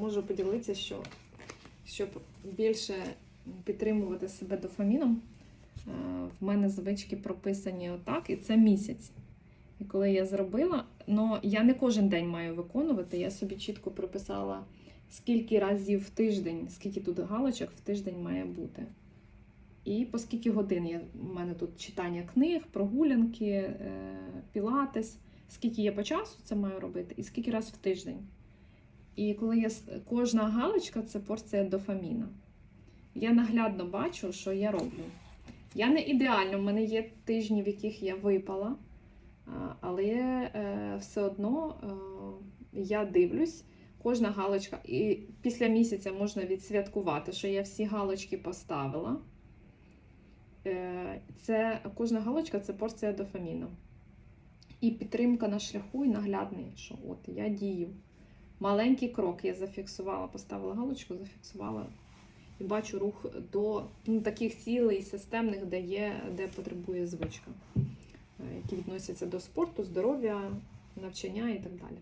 можу поділитися, що щоб більше підтримувати себе дофаміном, е, в мене звички прописані отак, і це місяць. І коли я зробила, ну я не кожен день маю виконувати, я собі чітко прописала, скільки разів в тиждень, скільки тут галочок в тиждень має бути. І по скільки годин є в мене тут читання книг, прогулянки, е, пілатес, скільки я по часу це маю робити, і скільки раз в тиждень. І коли я кожна галочка це порція дофаміна. Я наглядно бачу, що я роблю. Я не ідеально, в мене є тижні, в яких я випала, але е, все одно е, я дивлюсь, кожна галочка, і після місяця можна відсвяткувати, що я всі галочки поставила. Е, Це кожна галочка це порція дофаміну. І підтримка на шляху, і наглядний, що от я дію. Маленький крок я зафіксувала, поставила галочку, зафіксувала і бачу рух до ну, таких цілей системних, де є, де потребує звичка, е, які відносяться до спорту, здоров'я, навчання і так далі.